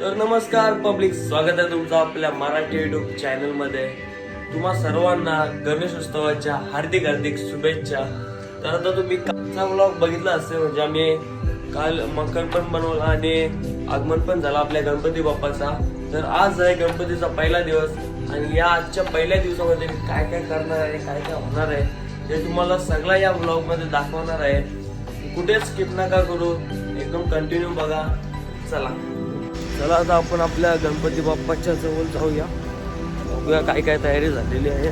तर नमस्कार पब्लिक. स्वागत आहे तुमचं आपल्या मराठी युट्यूब चॅनलमध्ये तुम्हा सर्वांना गणेश उत्सवाच्या हार्दिक हार्दिक शुभेच्छा. तर आता तुम्ही कालचा ब्लॉग बघितला असेल म्हणजे आम्ही काल मकर पण बनवला आणि आगमन पण झालं आपल्या गणपती बाप्पाचा. तर आज आहे गणपतीचा पहिला दिवस आणि या आजच्या पहिल्या दिवसामध्ये मी काय काय करणार आहे काय काय होणार आहे ते तुम्हाला सगळं या ब्लॉगमध्ये दाखवणार आहे. कुठेच स्किप नका करू एकदम कंटिन्यू बघा. चला. चला आता आपण आपल्या गणपती बाप्पाच्या जवळ जाऊया. बघूया काय काय तयारी झालेली आहे.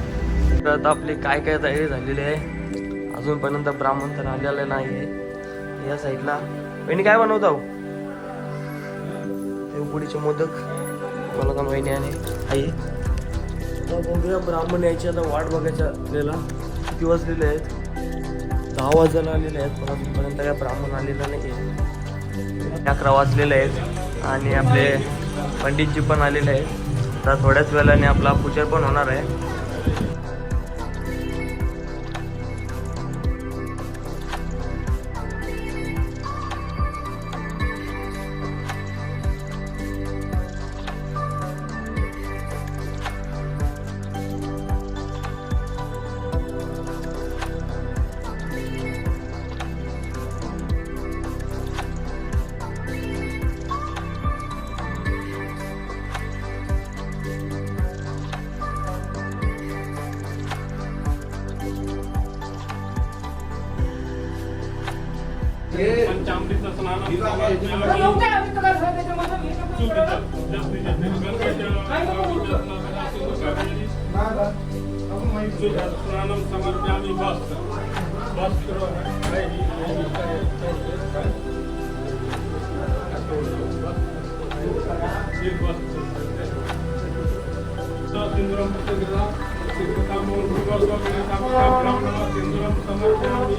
तर आता आपली काय काय तयारी झालेली आहे. अजूनपर्यंत ब्राह्मण तर आलेलं नाही आहे. या साईडला. वहिनी काय बनवता आहो ते मोदक. मला पण वहिनी आणि आई. बघूया ब्राह्मण यायची आता वाट बघायच्या आपल्याला किती वाजलेले आहेत? दहा वाजायला आलेले आहेत. पण अजूनपर्यंत काय ब्राह्मण आलेला नाही आहे अकरा वाजलेले आहेत. आणि आपले पंडितजी पण आलेले आहेत. आता थोड्याच वेळाने आपला पूजन पण होणार आहे. स्नान स्नानं समर्पयामि वस्त्र वस्त्र सिंदूरं प्रतिगृहा सिंदूरं समर्पयामि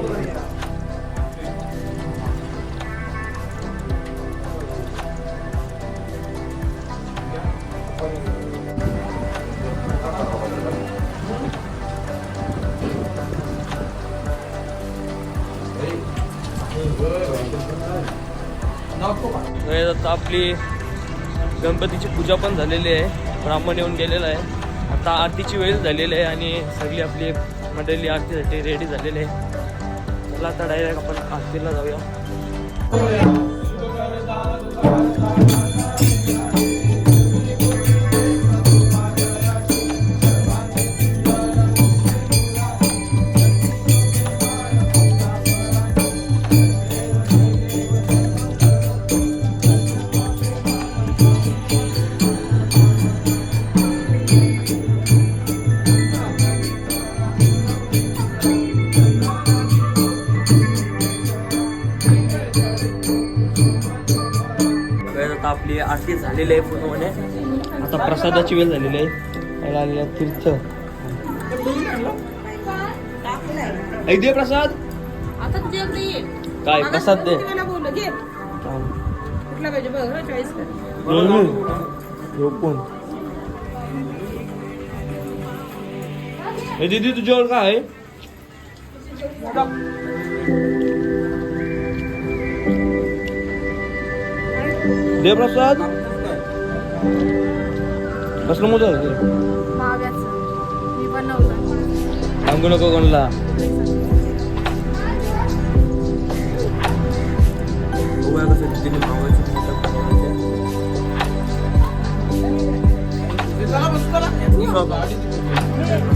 आता आपली गणपतीची पूजा पण झालेली आहे. ब्राह्मण येऊन गेलेला आहे. आता आरतीची वेळ झालेली आहे आणि सगळी आपली मंडळी आरतीसाठी रेडी झालेली आहे. चला आता डायरेक्ट आपण आरतीला जाऊया. आरती झालेली आहे पूर्णपणे आता प्रसादाची वेळ झालेली आहे. याला आलेला तीर्थ. ऐक दे प्रसाद. काय प्रसाद दे. मला बोल घे. कुठला पाहिजे बघ चॉईस कर. झोपून. हे दीदी तुझ्यावर काय आहे? दे प्रसाद. कसलं मोदक आहे? माव्याचं. मी बनवलं. सांगू नको कोणला.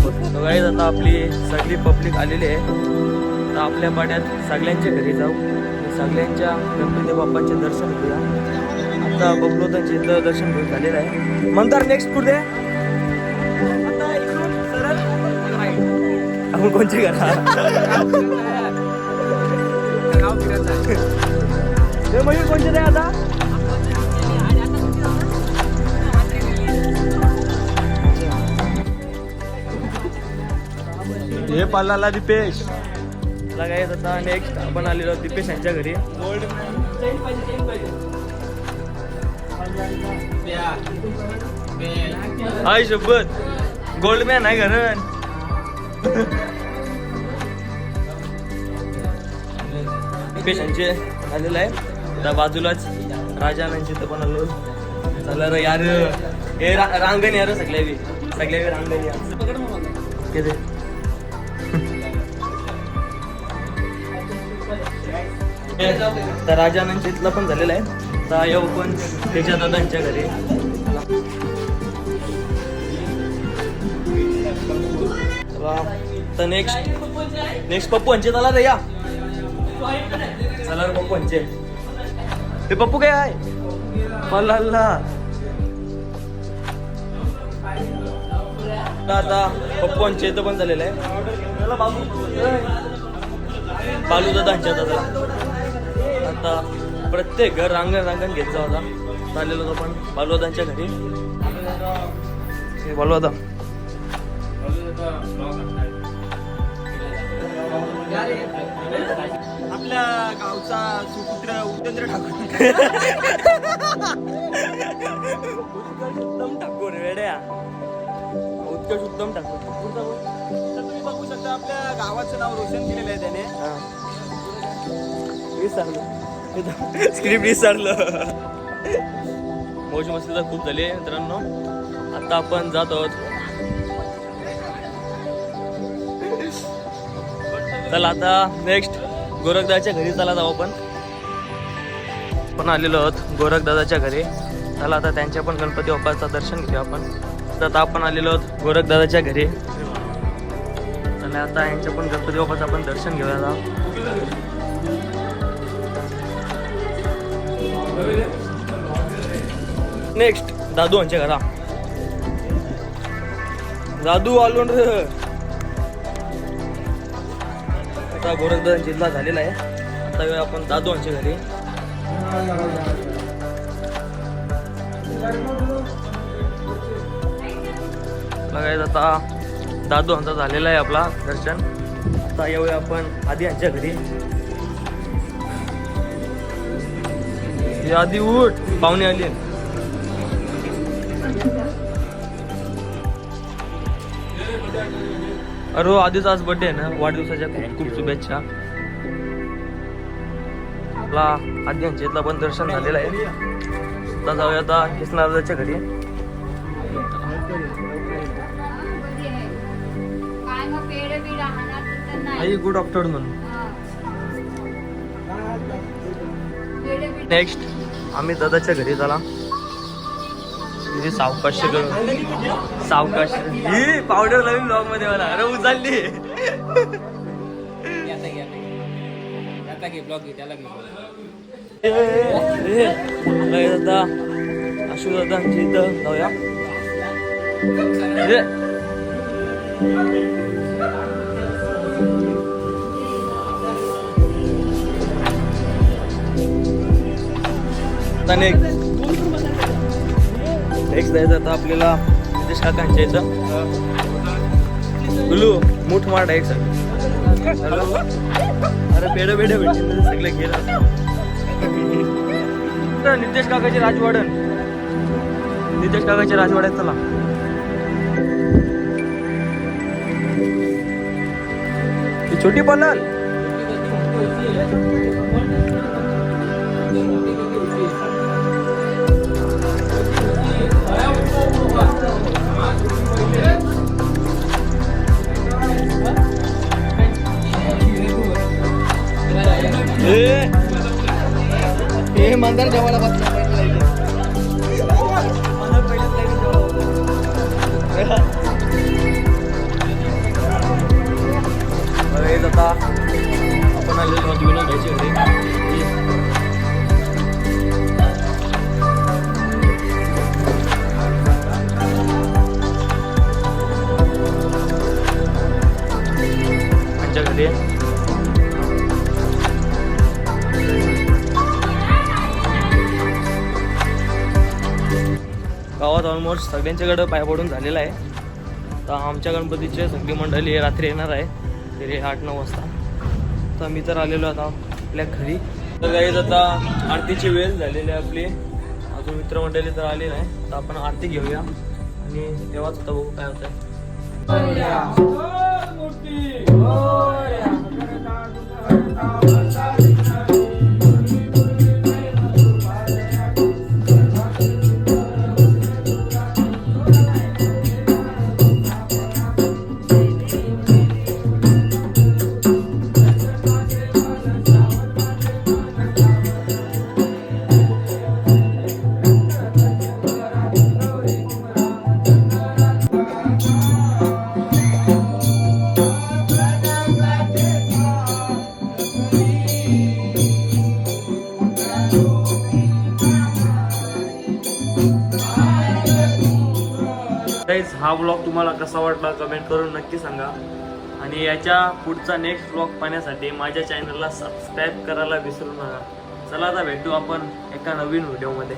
कसं मावायचं आता आपली सगळी पब्लिक आलेली आहे. तर आपल्या पाड्यात सगळ्यांच्या घरी जाऊ. सगळ्यांच्या गणपती बाप्पाचे दर्शन घेऊया. आता बबलोतांचे इथं दर्शन घेऊन झालेलं आहे. नंतर नेक्स्ट कुठे? आता इकडून मग कोणची करा मयूर कोणचे आहे आता? हे पालाला दीपेश. लागायचं आता नेक्स्ट आपण आलेलो दीपेश यांच्या घरी. हाय सोबत गोल्ड मॅन आहे घरण पेशंटचे आलेलं आहे. त्या बाजूलाच राजानांचे तर पण आलो. चला रे यार. हे रांगण यार सगळ्या बी. सगळ्या बी रांगण यार. किती? तर राजानंद इथला पण झालेला आहे. आता येऊ पण त्याच्या दादांच्या घरी. तर नेक्स्ट नेक्स्ट पप्पू यांचे चला रे या. चला रे पप्पू यांचे ते पप्पू काय आहे? मला आता पप्पू यांचे इथं पण झालेलं आहे. चला बाबू. बालू दादांच्या दादा आता प्रत्येक घर रांगण रांगण घेत जाऊ आता. चाललेलो होतो पण. बालुदादांच्या घरी. हे बालुदादा आपल्या गावचा सुपुत्र उपेंद्र ठाकूर. उत्तम ठाकूर वेड्या. उत्कर्ष उत्तम ठाकूर. तुम्ही बघू शकता आपल्या गावाचं नाव रोशन केलेलं आहे त्याने. हा. विसरलो स्क्रिप्ट विसरलं मौज मस्ती तर खूप झाली मित्रांनो. आता आपण जात आहोत. चला आता नेक्स्ट गोरखदाच्या घरी चला जाऊ आपण. पण आलेलो आहोत गोरखदादाच्या घरी. चला आता त्यांच्या पण गणपती बाप्पाचं दर्शन घेऊ आपण. तर आता आपण आलेलो आहोत गोरखदादाच्या घरी. चला आता यांच्या पण गणपती बाप्पाचं आपण दर्शन घेऊया नेक्स्ट दादू यांच्या घरा. दादू आलो आता गोरखदान जिल्हा झालेला आहे. आता आपण दादू यांच्या घरी. बघायचं आता. दादू यांचा झालेला आहे आपला दर्शन. आता येऊया आपण आधी यांच्या घरी. हे आधी उठ पाहुणे आली. अरे हो, आधीच आज बर्थडे आहे ना वाढदिवसाच्या खूप खूप शुभेच्छा. आपला आधी यांच्या पण दर्शन झालेलं आहे. आता जाऊया आता कृष्णादाच्या घरी. आई गुड आफ्टरनून नेक्स्ट आम्ही दादाच्या घरी झाला. म्हणजे सावकाश सावकाश ही पावडर लावून ब्लॉगमध्ये मला. अरे उचलली. दादा. अशोक इथं जाऊया. आता नेक्स्ट नेक्स्ट जायचं आता आपल्याला नितेश काकांच्या इथं. गुलू मूठ मार डायरेक्ट सगळं अरे पेढ पेढ भेटले सगळे गेलं नितेश काकाचे राजवाडन. नितेश काकाचे राजवाड्यात चला. ती छोटी पनल हे मंदार जेवायला बसला बघायचं आता आपण आलेलो आहोत विनोद भाईच्या घरी गावात ऑलमोस्ट सगळ्यांच्याकडं पाय पडून झालेला आहे. तर आमच्या गणपतीचे सगळी मंडळी रात्री येणार आहे. तरी आठ नऊ वाजता. तर मी तर आलेलो आता आपल्या घरी. तर काही आता आरतीची वेळ झालेली आहे आपली. अजून मित्रमंडळी तर आली नाही तर आपण आरती घेऊया. आणि तेव्हाच आता बघू काय होतं Musti! Gloria! हा ब्लॉग तुम्हाला कसा वाटला कमेंट करून नक्की सांगा. आणि याच्या पुढचा नेक्स्ट ब्लॉग पाहण्यासाठी माझ्या चॅनलला सबस्क्राईब करायला विसरू नका. चला आता भेटू आपण एका नवीन व्हिडिओमध्ये